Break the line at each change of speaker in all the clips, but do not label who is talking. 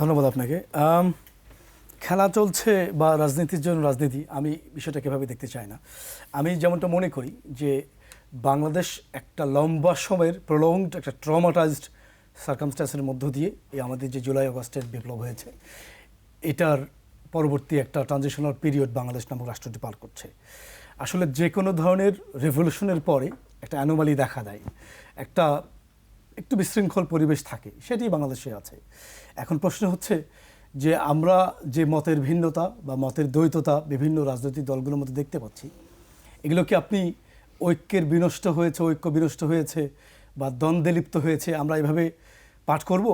ধন্যবাদ আপনাকে। খেলা চলছে বা রাজনীতির জন্য রাজনীতি, আমি বিষয়টা কীভাবে দেখতে চাই না। আমি যেমনটা মনে করি যে বাংলাদেশ একটা লম্বা সময়ের প্রলংড একটা ট্রমাটাইজড সার্কামস্ট্যান্সের মধ্য দিয়ে এই আমাদের যে জুলাই আগস্টের বিপ্লব হয়েছে, এটার পরবর্তী একটা ট্রানজিশনাল পিরিয়ড বাংলাদেশ নামক রাষ্ট্রটি পার করছে। আসলে যে কোনো ধরনের রেভলিউশনের পরে একটা অ্যানোমালি দেখা দেয়। একটা একটু বিশৃঙ্খল পরিবেশ থাকে সেটি বাংলাদেশে আছে। এখন প্রশ্ন হচ্ছে যে আমরা যে মতের ভিন্নতা বা মতের দ্বৈততা বিভিন্ন রাজনৈতিক দলগুলোর মধ্যে দেখতে পাচ্ছি এগুলো কি আপনি ঐক্যের বিনষ্ট হয়েছে ঐক্য বিনষ্ট হয়েছে বা দ্বন্দ্বে লিপ্ত হয়েছে আমরা এভাবে পাঠ করব?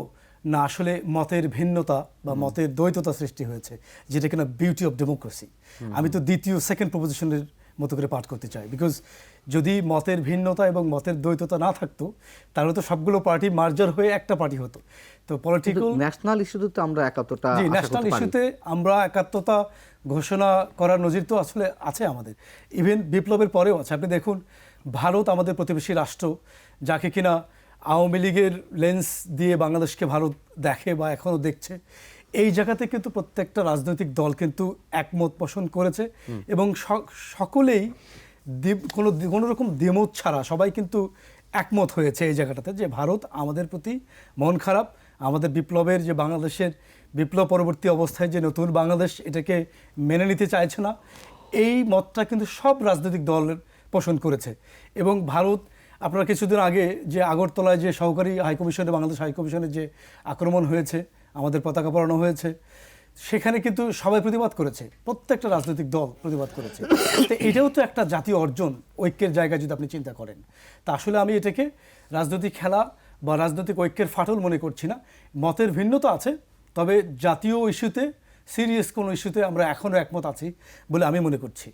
না আসলে মতের ভিন্নতা বা মতের দ্বৈততা সৃষ্টি হয়েছে যেটা কিনা বিউটি অফ ডেমোক্রেসি আমি তো দ্বিতীয় সেকেন্ড প্রপোজিশনের মতো করে পাঠ করতে চাই বিকজ যদি মতের ভিন্নতা এবং মতের দ্বৈততা না থাকতো তাহলে তো সবগুলো পার্টি মার্জার হয়ে একটা পার্টি হতো। তো পলিটিক্যাল
ন্যাশনাল ইস্যুতে তো আমরা একাত্তরটা
জি ন্যাশনাল ইস্যুতে আমরা একাত্মতা ঘোষণা করার নজির তো আসলে আছে আমাদের। ইভেন বিপ্লবের পরেও আছে। আপনি দেখুন ভারত আমাদের প্রতিবেশী রাষ্ট্র যাকে কিনা আওয়ামী লীগের লেন্স দিয়ে বাংলাদেশকে ভারত দেখে বা এখনও দেখছে। এই জায়গাতে কিন্তু প্রত্যেকটা রাজনৈতিক দল কিন্তু একমত পোষণ করেছে এবং সকলেই কোনো কোনো রকম দ্বিমত ছাড়া সবাই কিন্তু একমত হয়েছে এই জায়গাটাতে যে ভারত আমাদের প্রতি মন খারাপ আমাদের বিপ্লবের যে বাংলাদেশের বিপ্লব পরবর্তী অবস্থায় যে নতুন বাংলাদেশ এটাকে মেনে নিতে চাইছে না এই মতটা কিন্তু সব রাজনৈতিক দল পোষণ করেছে। এবং ভারত আপনারা কিছুদিন আগে যে আগরতলায় যে সহকারী হাইকমিশনে বাংলাদেশ হাইকমিশনে যে আক্রমণ হয়েছে আমাদের পতাকা পরানো হয়েছে। সেখানে কিন্তু সবাই প্রতিবাদ করেছে। প্রত্যেকটা রাজনৈতিক দল প্রতিবাদ করেছে। তো এটাও তো একটা জাতীয় অর্জন, ঐক্যের জায়গা যদি আপনি চিন্তা করেন। তা আসলে আমি এটাকে রাজনৈতিক খেলা বা রাজনৈতিক ঐক্যের ফাটল মনে করছি না। মতের ভিন্নতা আছে, তবে জাতীয় ইস্যুতে, সিরিয়াস কোনো ইস্যুতে আমরা এখনও একমত আছি বলে আমি মনে করছি।